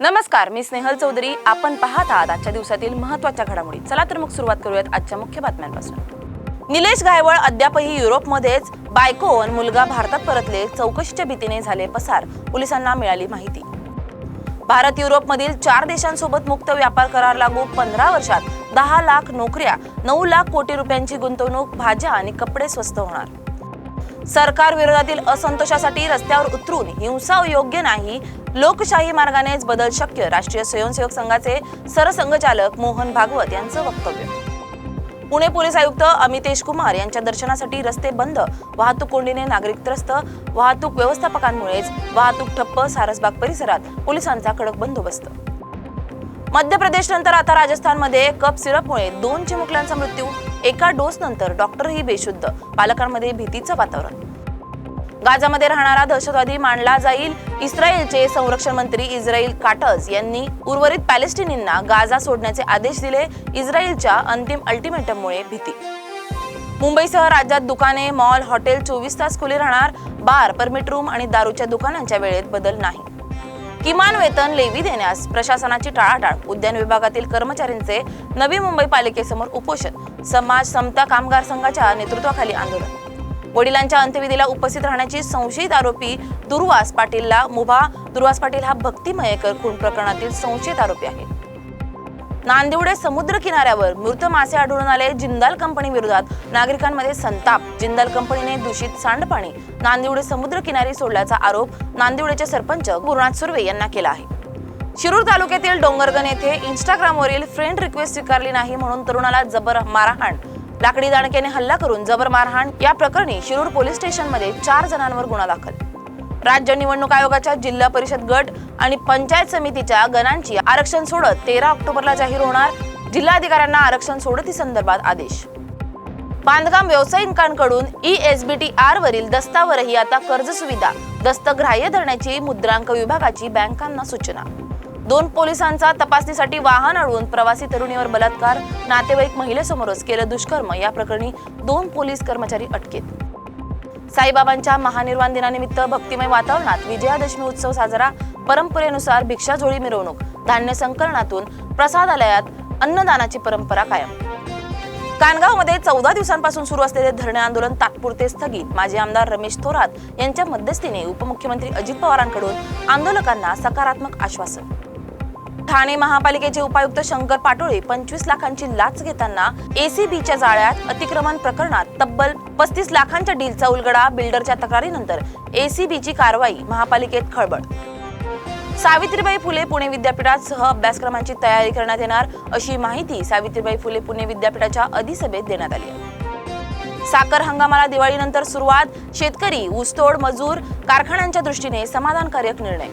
नमस्कार मी स्नेहल चौधरी. आपण पाहत आहात आजच्या दिवसातील महत्त्वाच्या घडामोडी. चला तर मग सुरुवात करूयात आजच्या मुख्य बातम्यांपासून. निलेश गायवळ अद्यापही युरोपमध्येच. बायको आणि मुलगा भारतात परतले चौकशीच्या भीतीने झाले पसार पोलिसांना मिळाली माहिती. भारत युरोपमधील चार देशांसोबत मुक्त व्यापार करार लागू पंधरा वर्षात दहा लाख नोकऱ्या नऊ लाख कोटी रुपयांची गुंतवणूक भाज्या आणि कपडे स्वस्त होणार. सरकार विरोधातील असंतोषासाठी रस्त्यावर उतरून हिंसा योग्य नाही. लोकशाही मार्गानेच बदल शक्य राष्ट्रीय स्वयंसेवक संघाचे सरसंघचालक मोहन भागवत यांचं वक्तव्य. पुणे पोलीस आयुक्त अमितेश कुमार यांच्या दर्शनासाठी रस्ते बंद वाहतूक कोंडीने नागरिक त्रस्त वाहतूक व्यवस्थापकांमुळेच वाहतूक ठप्प सारसबाग परिसरात पोलिसांचा कडक बंदोबस्त. मध्य प्रदेश नंतर आता राजस्थानमध्ये कप सिरपमुळे दोन चिमुकल्यांचा मृत्यू एका डोस नंतर डॉक्टरही बेशुद्ध. पालकांमध्ये भीतीचं वातावरण. गाजामध्ये राहणारा दहशतवादी मानला जाईल. इस्रायलचे संरक्षण मंत्री इस्रायल काटज यांनी उर्वरित पॅलेस्टिनींना गाजा सोडण्याचे आदेश दिले. इस्रायलच्या अंतिम अल्टिमेटममुळे भीती. मुंबईसह राज्यात दुकाने मॉल हॉटेल चोवीस तास खुले राहणार. बार परमिट रूम आणि दारूच्या दुकानांच्या वेळेत बदल नाही. किमान वेतन लेवी देण्यास प्रशासनाची टाळाटाळ. उद्यान विभागातील कर्मचाऱ्यांचे नवी मुंबई पालिकेसमोर उपोषण. समाज समता कामगार संघाच्या नेतृत्वाखाली आंदोलन. वडिलांच्या अंत्यविधीला उपस्थित राहण्याची संशयित आरोपी दुर्वास पाटीलला मुभा. दुर्वास पाटील हा भक्ती मयेकर खून प्रकरणातील संशयित आरोपी आहे. नांदिवडे समुद्र किनाऱ्यावर मृत मासे आढळून आले जिंदाल कंपनी विरोधात. नागरिकांमध्ये संताप. जिंदाल कंपनीने दूषित सांडपाणी. नांदिवडे समुद्र किनारी सोडल्याचा आरोप नांदिवडेचे सरपंच गुरुनाथ सुर्वे यांना केला आहे. शिरूर तालुक्यातील डोंगरगण येथे इंस्टाग्रामवरील फ्रेंड रिक्वेस्ट स्वीकारली नाही म्हणून तरुणाला जबर मारहाण. लाकडी दाणक्याने हल्ला करून जबर मारहाण. या प्रकरणी शिरूर पोलीस स्टेशनमध्ये चार जणांवर गुन्हा दाखल. राज्य निवडणूक आयोगाच्या जिल्हा परिषद गट आणि पंचायत समितीच्या गणांची आरक्षण सोडत तेरा ऑक्टोबरला जाहीर होणार जिल्हाधिकाऱ्यांना आरक्षण सोडती संदर्भात आदेश. बांधकाम व्यावसायिकांकडून E S B T R वरील दस्तावरही आता कर्ज सुविधा दस्त ग्राह्य धरण्याची मुद्रांक विभागाची बँकांना सूचना. दोन पोलिसांचा तपासणीसाठी वाहन अडवून प्रवासी तरुणीवर बलात्कार नातेवाईक महिलेसमोरच केलं दुष्कर्म या प्रकरणी दोन पोलीस कर्मचारी अटकेत. साईबाबांच्या महानिर्वाण दिनानिमित्त भक्तिमय वातावरणात विजयादशमी उत्सव साजरा परंपरेनुसार भिक्षाझोळी मिरवणूक धान्य संकलनातून प्रसादालयात अन्नदानाची परंपरा कायम. कानगावमध्ये चौदा दिवसांपासून सुरू असलेले धरणे आंदोलन तात्पुरते स्थगित. माजी आमदार रमेश थोरात यांच्या मध्यस्थीने उपमुख्यमंत्री अजित पवारांकडून आंदोलकांना सकारात्मक आश्वासन. ठाणे महापालिकेचे उपायुक्त शंकर पाटोळे पंचवीस लाखांची लाच घेताना एसीबीच्या जाळ्यात अतिक्रमण प्रकरणात तब्बल पस्तीस लाखांच्या डीलचा उलगडा बिल्डरच्या तक्रारीनंतर एसीबीची कारवाई महापालिकेत खळबळ. सावित्रीबाई फुले पुणे विद्यापीठात सह अभ्यासक्रमांची तयारी करण्यात येणार अशी माहिती सावित्रीबाई फुले पुणे विद्यापीठाच्या अधिसभेत देण्यात आली आहे. साखर हंगामाला दिवाळीनंतर सुरुवात शेतकरी ऊसतोड मजूर कारखान्यांच्या दृष्टीने समाधानकारक निर्णय.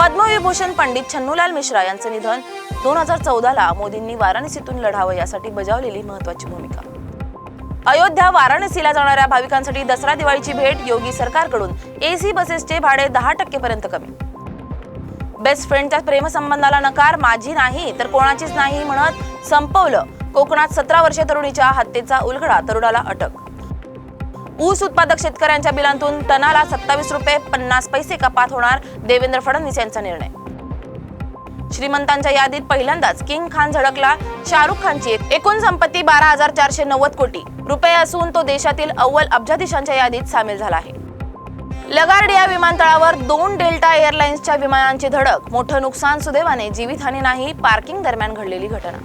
पद्मविभूषण पंडित छन्नूलाल मिश्रा यांचं निधन दोन हजार चौदाला मोदींनी वाराणसीतून लढावं यासाठी बजावलेली महत्वाची भूमिका. अयोध्या वाराणसीला जाणाऱ्या भाविकांसाठी दसरा दिवाळीची भेट योगी सरकारकडून. एसी बसेसचे भाडे दहा टक्केपर्यंत कमी. बेस्ट फ्रेंडच्या प्रेमसंबंधाला नकार माझी नाही तर कोणाचीच नाही म्हणत संपवलं. कोकणात सतरा वर्षीय तरुणीच्या हत्येचा उलगडा तरुणाला अटक ऊस उत्पादक शेतकऱ्यांच्या बिलांतून टनाला सत्तावीस रुपये पन्नास पैसे कपात होणार देवेंद्र फडणवीस यांचा निर्णय. श्रीमंतांच्या यादीत पहिल्यांदाच किंग खान झडकला शाहरुख खानची एकूण संपत्ती बारा हजार चारशे नव्वद कोटी रुपये असून तो देशातील अव्वल अब्जाधीशांच्या यादीत सामील झाला आहे. लगार्डिया विमानतळावर दोन डेल्टा एअरलाइन्सच्या विमानांची धडक मोठं नुकसान सुदैवाने जीवितहानी नाही पार्किंग दरम्यान घडलेली घटना.